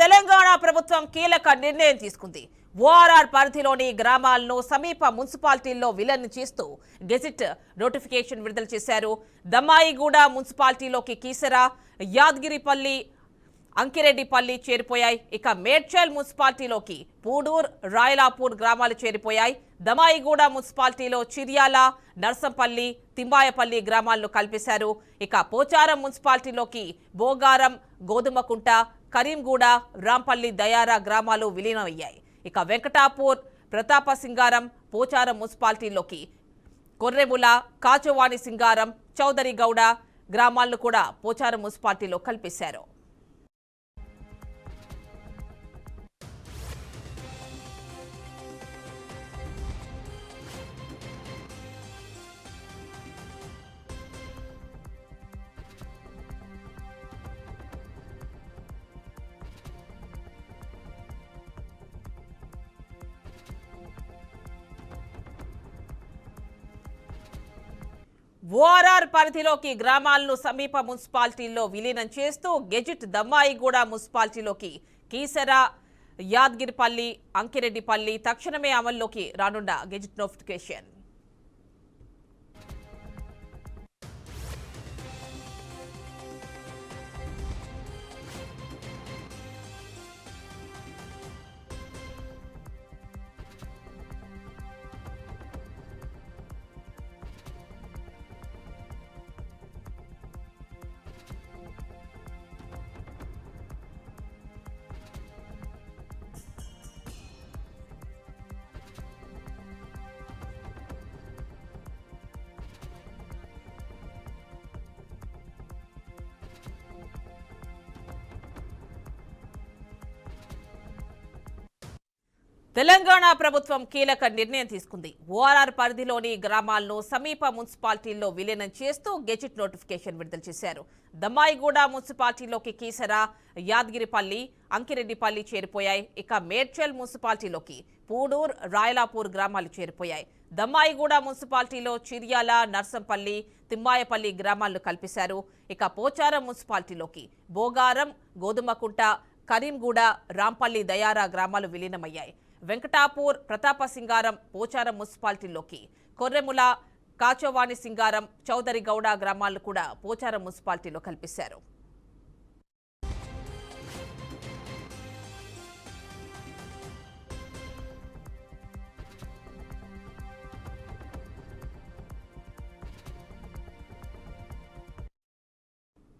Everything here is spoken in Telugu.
తెలంగాణ ప్రభుత్వం కీలక నిర్ణయం తీసుకుంది. ఓఆర్ఆర్ పరిధిలోని గ్రామాలను సమీప మున్సిపాలిటీల్లో విలన్ చేస్తూ గెజిట్ నోటిఫికేషన్ విడుదల చేశారు. దమ్మాయిగూడ మున్సిపాలిటీలోకి కీసర యాదగిరిపల్లి అంకిరెడ్డిపల్లి చేరిపోయాయి. ఇక మేడ్చల్ మున్సిపాలిటీలోకి పూడూర్ రాయలాపూర్ గ్రామాలు చేరిపోయాయి. దమాయిగూడ మున్సిపాలిటీలో చిర్యాల నర్సంపల్లి తింబాయపల్లి గ్రామాలను కల్పేశారు. ఇక పోచారం మున్సిపాలిటీలోకి బోగారం గోధుమకుంట కరీంగూడ రాంపల్లి దయారా గ్రామాలు విలీనమయ్యాయి. ఇక వెంకటాపూర్ ప్రతాప సింగారం పోచారం మున్సిపాలిటీలోకి. కొర్రెముల కాచవాణి సింగారం చౌదరి గౌడ గ్రామాలను కూడా పోచారం మున్సిపాలిటీలో కల్పించారు ఓఆర్ఆర్ పరిధిలోకి గ్రామాలను సమీప మున్సిపాలిటీల్లో విలీనం చేస్తూ గెజిట్ దమ్మాయిగూడ మున్సిపాలిటీలోకి. కీసర యాద్గిరిపల్లి అంకిరెడ్డిపల్లి తక్షణమే అమల్లోకి రానున్న గెజిట్ నోటిఫికేషన్. తెలంగాణ ప్రభుత్వం కీలక నిర్ణయం తీసుకుంది. ఓఆర్ఆర్ పరిధిలోని గ్రామాలను సమీప మున్సిపాలిటీల్లో విలీనం చేస్తూ గెజిట్ నోటిఫికేషన్ విడుదల చేశారు. దమ్మాయిగూడ మున్సిపాలిటీలోకి కీసర యాదగిరిపల్లి అంకిరెడ్డిపల్లి చేరిపోయాయి. ఇక మేడ్చల్ మున్సిపాలిటీలోకి పూడూర్ రాయలాపూర్ గ్రామాలు చేరిపోయాయి. దమ్మాయిగూడ మున్సిపాలిటీలో చిర్యాల నర్సంపల్లి తిమ్మాయపల్లి గ్రామాలను కల్పిశారు. ఇక పోచారం మున్సిపాలిటీలోకి బోగారం గోధుమకుంట కరీంగూడ రాంపల్లి దయారా గ్రామాలు విలీనమయ్యాయి. వెంకటాపూర్ ప్రతాప సింగారం పోచారం మున్సిపాలిటీలోకి కొర్రెముల కాచోవాణి సింగారం చౌదరి గౌడ గ్రామాలు కూడా పోచారం మున్సిపాలిటీలో కల్పిశారు.